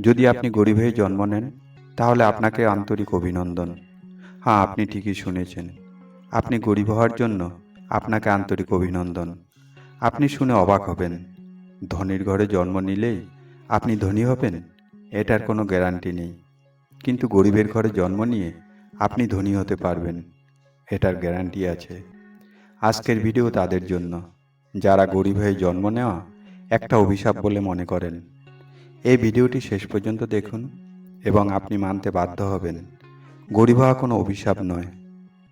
যদি আপনি গরিব হয়ে জন্ম নেন, তাহলে আপনাকে আন্তরিক অভিনন্দন। হ্যাঁ আপনি ঠিকই শুনেছেন। আপনি গরিব হওয়ার জন্য আপনাকে আন্তরিক অভিনন্দন। আপনি শুনে অবাক হবেন। ধনির ঘরে জন্ম নিলেই আপনি ধনী হবেন, এটার কোনো গ্যারান্টি নেই। কিন্তু গরিবের ঘরে জন্ম নিয়ে আপনি ধনী হতে পারবেন, এটার গ্যারান্টি আছে। আজকের ভিডিও তাদের জন্য। যারা গরিব হয়ে জন্ম নেওয়া একটা অভিশাপ বলে মনে করেন। এই ভিডিওটি শেষ পর্যন্ত দেখুন এবং আপনি মানতে বাধ্য হবেন। গরিব হওয়া কোনো অভিশাপ নয়।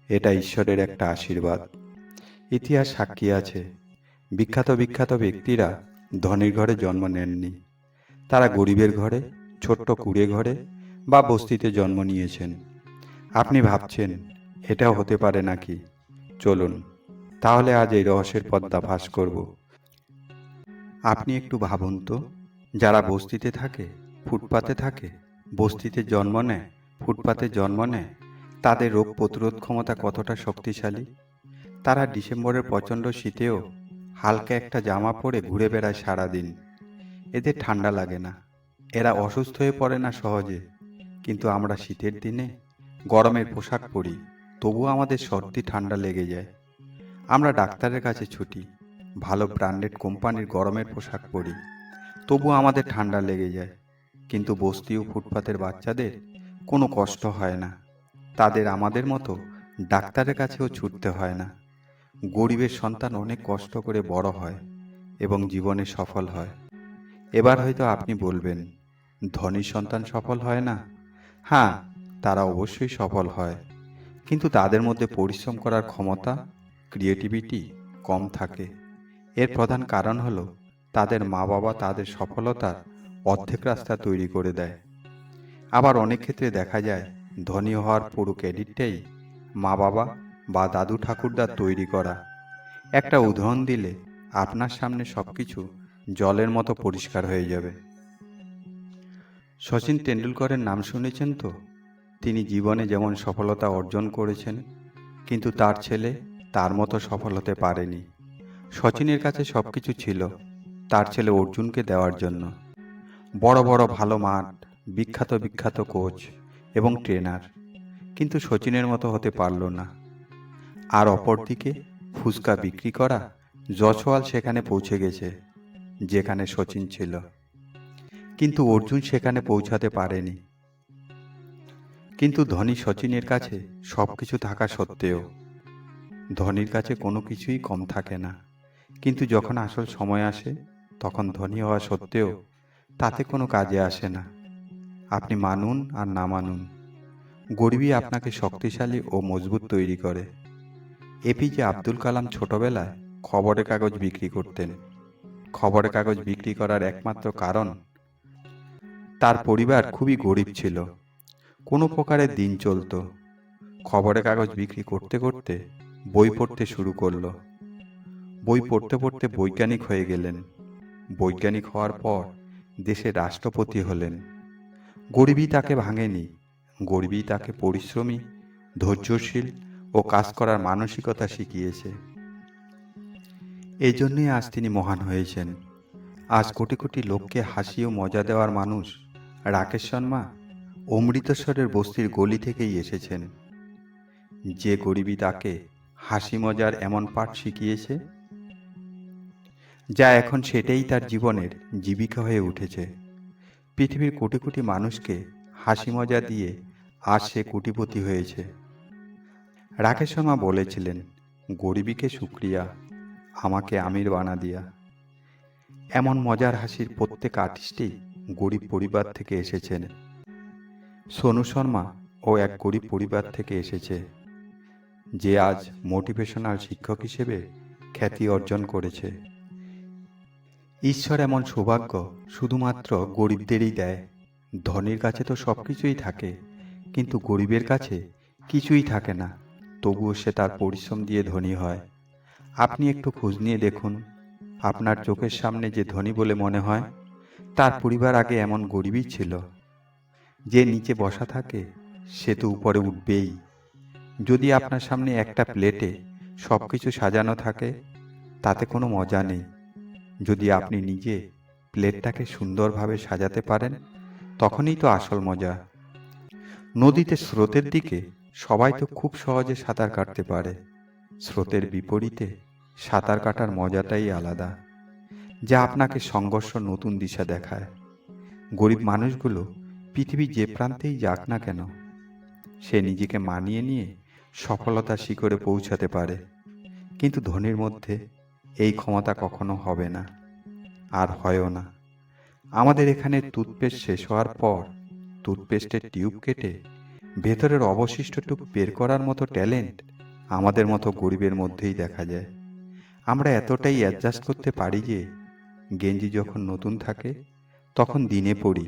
এটা ঈশ্বরের একটা আশীর্বাদ। ইতিহাস সাক্ষী আছে। বিখ্যাত বিখ্যাত ব্যক্তিরা ধনীর ঘরে জন্ম নেননি। তারা গরিবের ঘরে, ছোট্ট কুড়ে ঘরে বা বস্তিতে জন্ম নিয়েছেন। আপনি ভাবছেন, এটাও হতে পারে নাকি? চলুন, তাহলে আজ এই রহস্যের পদ্মা ফাঁস করব। আপনি একটু ভাবুন তো। যারা বস্তিতে থাকে ফুটপাতে থাকে বস্তিতে জন্ম নেয় ফুটপাতে জন্ম নেয় তাদের রোগ প্রতিরোধ ক্ষমতা কতটা শক্তিশালী? তারা ডিসেম্বরের প্রচণ্ড শীতেও হালকা একটা জামা পরে ঘুরে বেড়ায় সারাদিন। এদের ঠান্ডা লাগে না। এরা অসুস্থ হয়ে পড়ে না সহজে। কিন্তু আমরা শীতের দিনে গরমের পোশাক পরি। তবুও আমাদের সর্দি ঠান্ডা লেগে যায়। আমরা ডাক্তারের কাছে ছুটি। ভালো ব্র্যান্ডেড কোম্পানির গরমের পোশাক পরি। তবুও আমাদের ঠান্ডা লেগে যায়। কিন্তু বস্তি ও ফুটপাতের বাচ্চাদের কোনো কষ্ট হয় না। তাদের আমাদের মতো ডাক্তারের কাছেও ছুটতে হয় না। গরিবের সন্তান অনেক কষ্ট করে বড় হয় এবং জীবনে সফল হয়। এবার হয়তো আপনি বলবেন, ধনী সন্তান সফল হয় না? হ্যাঁ তারা অবশ্যই সফল হয়। কিন্তু তাদের মধ্যে পরিশ্রম করার ক্ষমতা ক্রিয়েটিভিটি কম থাকে। এর প্রধান কারণ হলো তাদের মা বাবা তাদের সফলতার অর্ধেক রাস্তা তৈরি করে দেয়। আবার অনেক ক্ষেত্রে দেখা যায়, ধনী হওয়ার পুরো ক্রেডিটটাই মা বাবা বা দাদু ঠাকুরদার তৈরি করা। একটা উদাহরণ দিলে আপনার সামনে সব কিছু জলের মতো পরিষ্কার হয়ে যাবে। সচিন তেন্ডুলকরের নাম শুনেছেন তো? তিনি জীবনে যেমন সফলতা অর্জন করেছেন, কিন্তু তার ছেলে তার মতো সফল হতে পারেনি। সচিনের কাছে সব কিছু ছিল তার ছেলে অর্জুনকে দেওয়ার জন্য। বড় বড় ভালো মাঠ, বিখ্যাত বিখ্যাত কোচ এবং ট্রেনার। কিন্তু সচিনের মতো হতে পারল না। আর অপরদিকে ফুচকা বিক্রি করা যশোয়াল সেখানে পৌঁছে গেছে, যেখানে সচিন ছিল। কিন্তু অর্জুন সেখানে পৌঁছাতে পারেনি। কিন্তু ধনী সচিনের কাছে সব কিছু থাকা সত্ত্বেও ধনীর কাছে কোনো কিছুই কম থাকে না। কিন্তু যখন আসল সময় আসে তখন ধনী হওয়া সত্ত্বেও তাতে কোনো কাজে আসে না। আপনি মানুন আর না মানুন। গরিবই আপনাকে শক্তিশালী ও মজবুত তৈরি করে। এপিজে আব্দুল কালাম ছোটবেলায় খবরের কাগজ বিক্রি করতেন। খবরের কাগজ বিক্রি করার একমাত্র কারণ, তার পরিবার খুবই গরিব ছিল। কোনো প্রকারের দিন চলতো। খবরের কাগজ বিক্রি করতে করতে বই পড়তে শুরু করল। বই পড়তে পড়তে বৈজ্ঞানিক হয়ে গেলেন। বৈজ্ঞানিক হওয়ার পর দেশের রাষ্ট্রপতি হলেন। গরিবই তাকে ভাঙেনি, গরিবই তাকে পরিশ্রমী, ধৈর্যশীল ও কাজ করার মানসিকতা শিখিয়েছে। এই জন্যই আজ তিনি মহান হয়েছেন। আজ কোটি কোটি লোককে হাসি ও মজা দেওয়ার মানুষ রাকেশ শর্মা অমৃতসরের বস্তির গলি থেকেই এসেছেন। যে গরিবী তাকে হাসি মজার এমন পাঠ শিখিয়েছে যা এখন সেটাই তার জীবনের জীবিকা হয়ে উঠেছে। পৃথিবীর কোটি কোটি মানুষকে হাসি মজা দিয়ে আজ সে কোটিপতি হয়েছে। রাকেশ শর্মা বলেছিলেন, গরিবীকে শুক্রিয়া আমাকে আমির বানা দিয়া। এমন মজার হাসির প্রত্যেক আর্টিস্টই গরিব পরিবার থেকে এসেছেন। সোনু শর্মা ও এক গরিব পরিবার থেকে এসেছে, যে আজ মোটিভেশনাল শিক্ষক হিসেবে খ্যাতি অর্জন করেছে। ঈশ্বর এমন সৌভাগ্য শুধুমাত্র গরিবদেরই দেয়। ধনীর কাছে তো সব কিছুই থাকে, কিন্তু গরিবের কাছে কিছুই থাকে না, তবুও সে তার পরিশ্রম দিয়ে ধনী হয়। আপনি একটু খোঁজ নিয়ে দেখুন, আপনার চোখের সামনে যে ধনী বলে মনে হয়, তার পরিবার আগে এমন গরিবই ছিল। যে নিচে বসা থাকে, সে তো উপরে উঠবেই। যদি আপনার সামনে একটা প্লেটে সব কিছু সাজানো থাকে, তাতে কোনো মজা নেই। যদি আপনি নিজে প্লেটটাকে সুন্দরভাবে সাজাতে পারেন, তখনই তো আসল মজা। নদীতে স্রোতের দিকে সবাই তো খুব সহজে সাঁতার কাটতে পারে। স্রোতের বিপরীতে সাঁতার কাটার মজাটাই আলাদা, যা আপনাকে সংঘর্ষ নতুন দিশা দেখায়। গরিব মানুষগুলো পৃথিবীর যে প্রান্তেই যাক না কেন, সে নিজেকে মানিয়ে নিয়ে সফলতা শিখরে পৌঁছাতে পারে। কিন্তু ধনীর মধ্যে ক্ষমতা কখনো হবে না, আর হয়ও না। আমাদের এখানে টুথপেস্ট শেষ হওয়ার পর টুথপেস্টের টিউব কেটে ভেতরের অবশিষ্টটুকু বের করার মতো ট্যালেন্ট আমাদের মতো গরিবের মধ্যেই দেখা যায়। আমরা এতটাই অ্যাডজাস্ট করতে পারি যে গেঞ্জি যখন নতুন থাকে, তখন দিনে পড়ি,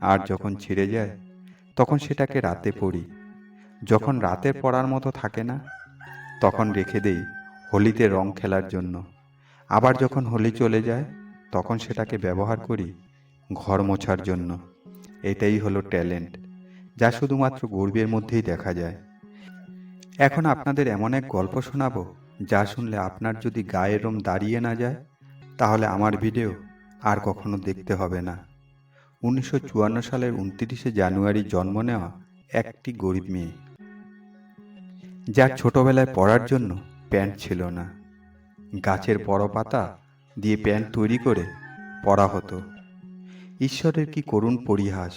আর যখন ছিঁড়ে যায়, তখন সেটাকে রাতে পড়ি। যখন রাতের পড়ার মতো থাকে না, তখন রেখে দেই হোলিতে রং খেলার জন্য। আবার যখন হোলি চলে যায়, তখন সেটাকে ব্যবহার করি ঘর মোছার জন্য। এটাই হলো ট্যালেন্ট, যা শুধুমাত্র গর্বের মধ্যেই দেখা যায়। এখন আপনাদের এমন এক গল্প শোনাবো, যা শুনলে আপনার যদি গায়ের রোম দাঁড়িয়ে না যায়, তাহলে আমার ভিডিও আর কখনো দেখতে হবে না। উনিশশো চুয়ান্ন সালের উনত্রিশে জানুয়ারি জন্ম নেওয়া একটি গরিব মেয়ে, যার ছোটবেলায় পড়ার জন্য প্যান্ট ছিল না। গাছের বড় পাতা দিয়ে প্যান্ট তৈরি করে পড়া হতো। ঈশ্বরের কি করুণ পরিহাস,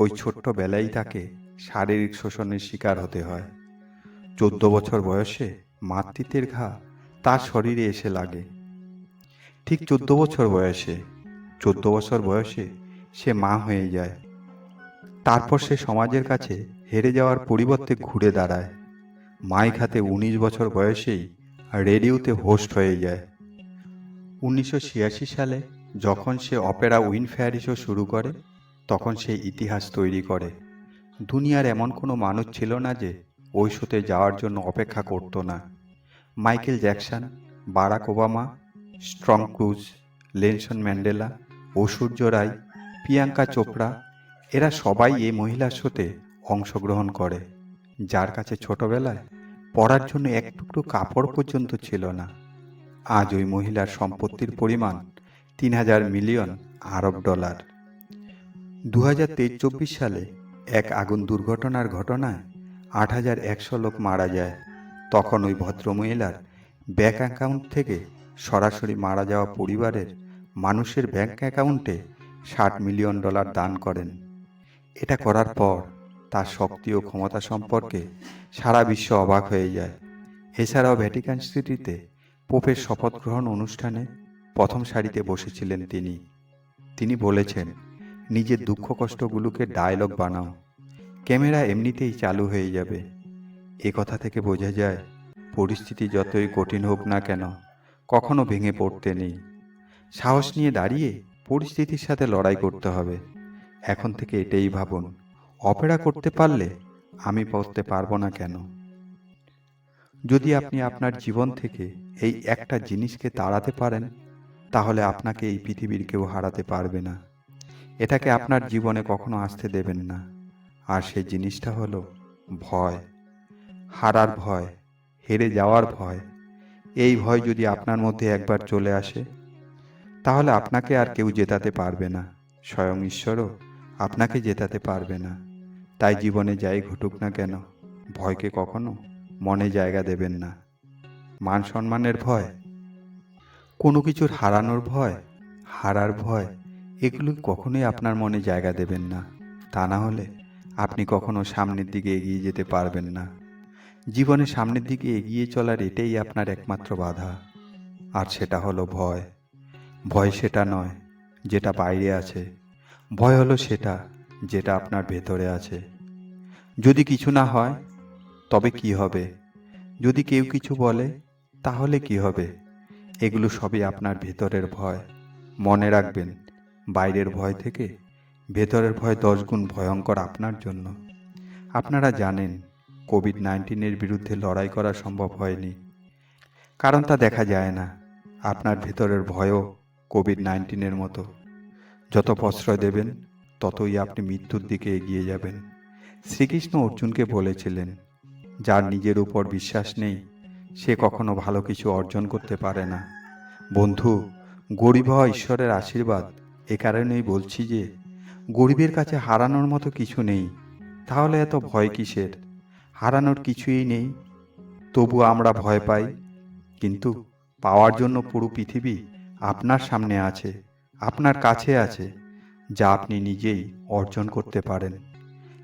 ওই ছোট্ট বেলায় তাকে শারীরিক শোষণের শিকার হতে হয়। চোদ্দ বছর বয়সে মাতৃত্বের ঘা তার শরীরে এসে লাগে। ঠিক চোদ্দ বছর বয়সে, চোদ্দ বছর বয়সে সে মা হয়ে যায়। তারপর সে সমাজের কাছে হেরে যাওয়ার পরিবর্তে ঘুরে দাঁড়ায়। মাইক খাতে উনিশ বছর বয়সেই রেডিওতে হোস্ট হয়ে যায়। উনিশশো ছিয়াশি সালে যখন সে অপেরা উইনফেয়ারি শো শুরু করে, তখন সে ইতিহাস তৈরি করে। দুনিয়ার এমন কোনো মানুষ ছিল না যে ওই শোতে যাওয়ার জন্য অপেক্ষা করত না। Michael Jackson, Barack Obama strong Cruise Nelson Mandela Aishwarya Rai, Priyanka Chopra, এরা সবাই এই মহিলার শোতে অংশগ্রহণ করে। যার কাছে ছোটবেলায় পড়ার জন্য এক টুকরো কাপড় পর্যন্ত ছিল না। আজ ওই মহিলার সম্পত্তির পরিমাণ তিন হাজার মিলিয়ন আরব ডলার। দু হাজার তেইশ চব্বিশ সালে এক আগুন দুর্ঘটনার ঘটনায় আট হাজার একশো লোক মারা যায়। তখন ওই ভদ্রমহিলার ব্যাঙ্ক অ্যাকাউন্ট থেকে সরাসরি মারা যাওয়া পরিবারের মানুষের ব্যাঙ্ক অ্যাকাউন্টে ষাট মিলিয়ন ডলার দান করেন। এটা করার পর তার শক্তি ও ক্ষমতা সম্পর্কে সারা বিশ্ব অবাক হয়ে যায়। এছাড়াও ভ্যাটিকান সিটিতে পোপের শপথ গ্রহণ অনুষ্ঠানে প্রথম সারিতে বসেছিলেন তিনি। তিনি বলেছেন, নিজের দুঃখ কষ্টগুলোকে ডায়লগ বানাও। ক্যামেরা এমনিতেই চালু হয়ে যাবে। এ কথা থেকে বোঝা যায়, পরিস্থিতি যতই কঠিন হোক না কেন, কখনো ভেঙে পড়তে নেই। সাহস নিয়ে দাঁড়িয়ে পরিস্থিতির সাথে লড়াই করতে হবে। এখন থেকে এটাই ভাবুন। অপেরা করতে পারলে আমি পড়তে পারব না কেন। যদি আপনি আপনার জীবন থেকে এই একটা জিনিসকে তাড়াতে পারেন, তাহলে আপনাকে এই পৃথিবীর কেউ হারাতে পারবে না। এটাকে আপনার জীবনে কখনো আসতে দেবেন না। আর সেই জিনিসটা হলো ভয়। হারার ভয়, হেরে যাওয়ার ভয়। এই ভয় যদি আপনার মধ্যে একবার চলে আসে, তাহলে আপনাকে আর কেউ জেতাতে পারবে না। স্বয়ং ঈশ্বরও আপনাকে জেতাতে পারবে না। তাই জীবনে যাই ঘটুক না কেন, ভয়কে কখনো মনে জায়গা দেবেন না। মান সম্মানের ভয়, কোনো কিছুর হারানোর ভয়, হারার ভয়, এগুলো কখনোই আপনার মনে জায়গা দেবেন না। তা না হলে আপনি কখনো সামনের দিকে এগিয়ে যেতে পারবেন না। জীবনে সামনের দিকে এগিয়ে চলার এটাই আপনার একমাত্র বাধা। আর সেটা হলো ভয়। ভয় সেটা নয়, যেটা বাইরে আছে। ভয় হলো সেটা যেটা আপনার ভেতরে আছে। যদি কিছু না হয়, তবে কি হবে? যদি কেউ কিছু বলে, তাহলে কি হবে? এগুলো সবই আপনার ভেতরের ভয়। মনে রাখবেন, বাইরের ভয় থেকে ভেতরের ভয় দশ গুণ ভয়ঙ্কর আপনার জন্য। আপনারা জানেন কোভিড নাইন্টিনের বিরুদ্ধে লড়াই করা সম্ভব হয়নি। কারণ তা দেখা যায় না, আপনার ভেতরের ভয়ও কোভিড নাইন্টিনের মতো। যত প্রশ্রয় দেবেন ততই আপনি মৃত্যুর দিকে এগিয়ে যাবেন। শ্রীকৃষ্ণ অর্জুনকে বলেছিলেন, যার নিজের উপর বিশ্বাস নেই, সে কখনো ভালো কিছু অর্জন করতে পারে না। বন্ধু, গরিব হওয়া ঈশ্বরের আশীর্বাদ, এ কারণেই বলছি যে, গরিবের কাছে হারানোর মতো কিছু নেই, তাহলে এত ভয় কিসের? হারানোর কিছুই নেই। তবু আমরা ভয় পাই, কিন্তু পাওয়ার জন্য পুরো পৃথিবী আপনার সামনে আছে, আপনার কাছে আছে। যা আপনি নিজেই অর্জন করতে পারেন।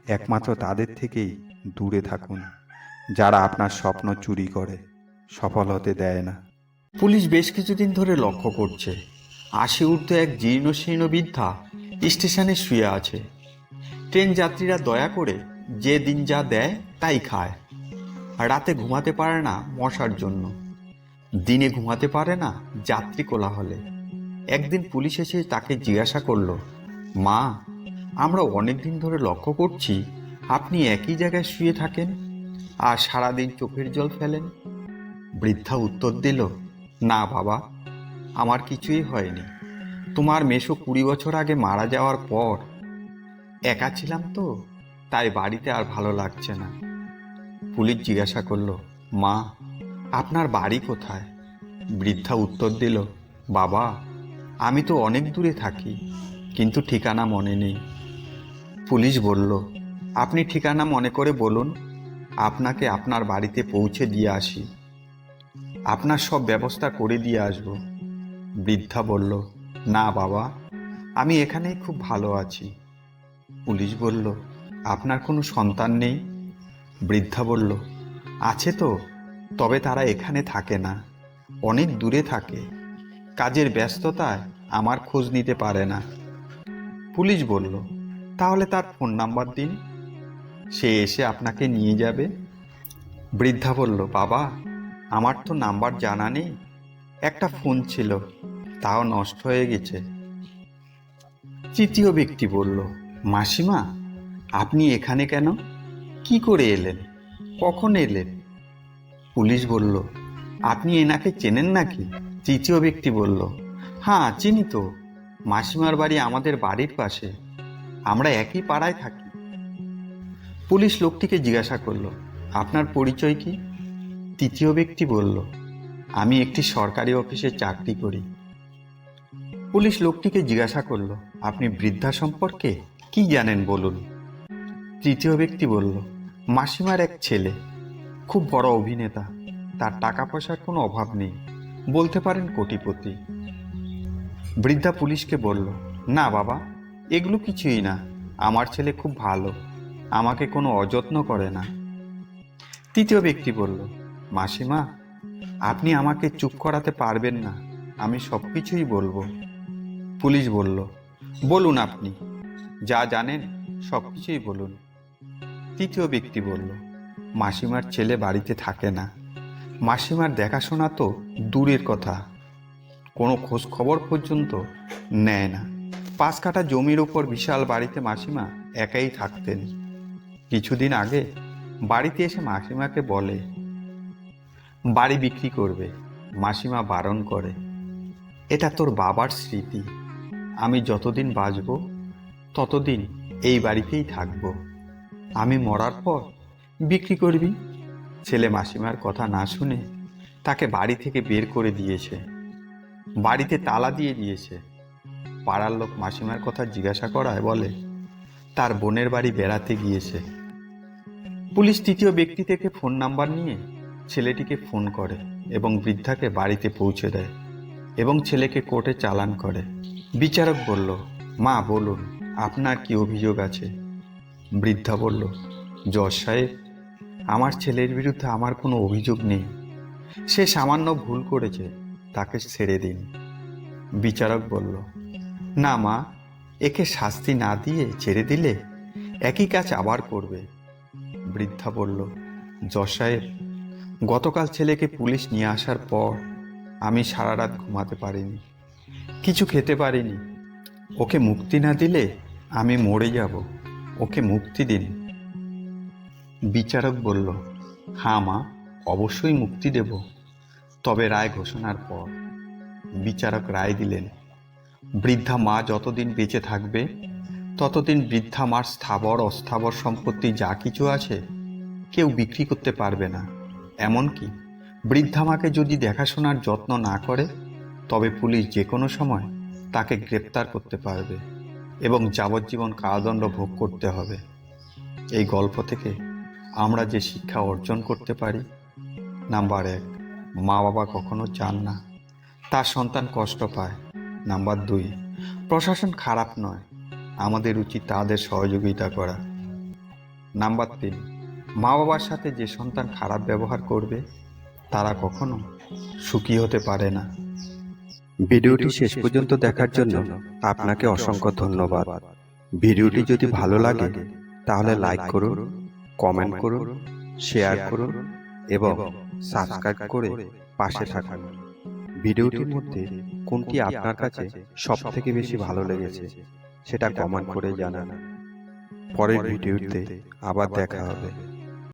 একমাত্র তাদের থেকেই দূরে থাকুন। যারা আপনার স্বপ্ন চুরি করে সফল হতে দেয় না। পুলিশ বেশ কিছুদিন ধরে লক্ষ্য করছে। আশি ঊর্ধ্ব এক জীর্ণ শীর্ণ বৃদ্ধা স্টেশনে শুয়ে আছে। ট্রেন যাত্রীরা দয়া করে যে দিন যা দেয় তাই খায়। রাতে ঘুমাতে পারে না মশার জন্য। দিনে ঘুমাতে পারে না যাত্রী কোলাহলে। একদিন পুলিশ এসে তাকে জিজ্ঞাসা করল মা, আমরা অনেক দিন ধরে লক্ষ্য করছি আপনি একই জায়গায় শুয়ে থাকেন আর সারাদিন চোখের জল ফেলেন। বৃদ্ধা উত্তর দিল, না বাবা, আমার কিছুই হয়নি। তোমার মেশো কুড়ি বছর আগে মারা যাওয়ার পর একা ছিলাম তো, তাই বাড়িতে আর ভালো লাগছে না। পুলিশ জিজ্ঞাসা করল, মা, আপনার বাড়ি কোথায়? বৃদ্ধা উত্তর দিল, বাবা, আমি তো অনেক দূরে থাকি। কিন্তু ঠিকানা মনে নেই। পুলিশ বলল, আপনি ঠিকানা মনে করে বলুন, আপনাকে আপনার বাড়িতে পৌঁছে দিয়ে আসি। আপনার সব ব্যবস্থা করে দিয়ে আসব। বৃদ্ধা বলল, না বাবা, আমি এখানেই খুব ভালো আছি। পুলিশ বলল, আপনার কোনো সন্তান নেই? বৃদ্ধা বলল, আছে তো, তবে তারা এখানে থাকে না, অনেক দূরে থাকে। কাজের ব্যস্ততায় আমার খোঁজ নিতে পারে না। পুলিশ বলল, তাহলে তার ফোন নাম্বার দিন। সে এসে আপনাকে নিয়ে যাবে। বৃদ্ধা বলল, বাবা, আমার তো নাম্বার জানা নেই। একটা ফোন ছিল, তাও নষ্ট হয়ে গেছে। তৃতীয় ব্যক্তি বলল, মাসিমা, আপনি এখানে কেন? কি করে এলেন? কখন এলেন? পুলিশ বলল, আপনি এনাকে চেনেন নাকি? তৃতীয় ব্যক্তি বলল হ্যাঁ চিনি তো। মাসিমার বাড়ি আমাদের বাড়ির পাশে। আমরা একই পাড়ায় থাকি। পুলিশ লোকটিকে জিজ্ঞাসা করল, আপনার পরিচয় কি? তৃতীয় ব্যক্তি বলল, আমি একটি সরকারি অফিসে চাকরি করি। পুলিশ লোকটিকে জিজ্ঞাসা করল, আপনি বৃদ্ধা সম্পর্কে কি জানেন বলুন? তৃতীয় ব্যক্তি বলল, মাসিমার এক ছেলে, খুব বড় অভিনেতা। তার টাকা পয়সার কোনো অভাব নেই। বলতে পারেন কোটিপতি। বৃদ্ধা পুলিশকে বলল, না বাবা, এগুলো কিছুই না। আমার ছেলে খুব ভালো। আমাকে কোনো অযত্ন করে না। তৃতীয় ব্যক্তি বলল, মাসিমা, আপনি আমাকে চুপ করাতে পারবেন না। আমি সব কিছুই বলব। পুলিশ বলল, বলুন আপনি। যা জানেন সব কিছুই বলুন। তৃতীয় ব্যক্তি বলল, মাসিমার ছেলে বাড়িতে থাকে না। মাসিমার দেখাশোনা তো দূরের কথা। কোনো খোঁজ খবর পর্যন্ত নেয় না। পাঁচ কাটা জমির উপর বিশাল বাড়িতে মাসিমা একাই থাকতেন। কিছুদিন আগে বাড়িতে এসে মাসিমাকে বলে, বাড়ি বিক্রি করবে, মাসিমা বারণ করে। এটা তোর বাবার স্মৃতি। আমি যতদিন বাঁচব, ততদিন এই বাড়িতেই থাকব। আমি মরার পর বিক্রি করবি? ছেলে মাসিমার কথা না শুনে তাকে বাড়ি থেকে বের করে দিয়েছে। বাড়িতে তালা দিয়ে দিয়েছে। পাড়ার লোক মাসিমার কথা জিজ্ঞাসা করায় বলে তার বোনের বাড়ি বেড়াতে গিয়েছে। পুলিশ তৃতীয় ব্যক্তি থেকে ফোন নাম্বার নিয়ে ছেলেটিকে ফোন করে এবং বৃদ্ধাকে বাড়িতে পৌঁছে দেয় এবং ছেলেকে কোর্টে চালান করে। বিচারক বলল মা বলুন আপনার কি অভিযোগ আছে? বৃদ্ধা বলল জজ সাহেব আমার ছেলের বিরুদ্ধে আমার কোনো অভিযোগ নেই। সে সামান্য ভুল করেছে। তাকে ছেড়ে দিন। বিচারক বলল, না মা, একে শাস্তি না দিয়ে ছেড়ে দিলে একই কাজ আবার করবে। বৃদ্ধা বলল, জজ সাহেব, গতকাল ছেলেকে পুলিশ নিয়ে আসার পর আমি সারা রাত ঘুমাতে পারিনি, কিছু খেতে পারিনি। ওকে মুক্তি না দিলে আমি মরে যাব, ওকে মুক্তি দিন। বিচারক বলল হ্যাঁ মা, অবশ্যই মুক্তি দেব। তবে রায় ঘোষণার পর বিচারক রায় দিলেন, বৃদ্ধা মা যতদিন বেঁচে থাকবে, ততদিন বৃদ্ধা মার স্থাবর অস্থাবর সম্পত্তি যা কিছু আছে, কেউ বিক্রি করতে পারবে না। এমনকি বৃদ্ধা মাকে যদি দেখাশোনার যত্ন না করে, তবে পুলিশ যে কোনো সময় তাকে গ্রেপ্তার করতে পারবে এবং যাবজ্জীবন কারাদণ্ড ভোগ করতে হবে। এই গল্প থেকে আমরা যে শিক্ষা অর্জন করতে পারি, নাম্বার এক। মা বাবা কখনো চান না। তার সন্তান কষ্ট পায়। নাম্বার দুই, প্রশাসন খারাপ নয়। আমাদের উচিত তাদের সহযোগিতা করা। নাম্বার তিন মা বাবার সাথে যে সন্তান খারাপ ব্যবহার করবে, তারা কখনো সুখী হতে পারে না। ভিডিওটি শেষ পর্যন্ত দেখার জন্য আপনাকে অসংখ্য ধন্যবাদ। ভিডিওটি যদি ভালো লাগে, তাহলে লাইক করুন, কমেন্ট করুন, শেয়ার করুন এবং সাবস্ক্রাইব করে পাশে থাকুন। ভিডিওটির মধ্যে কোনটি আপনার কাছে সব থেকে বেশি ভালো লেগেছে সেটা কমেন্ট করে জানান। পরের ভিডিওতে আবার দেখা হবে।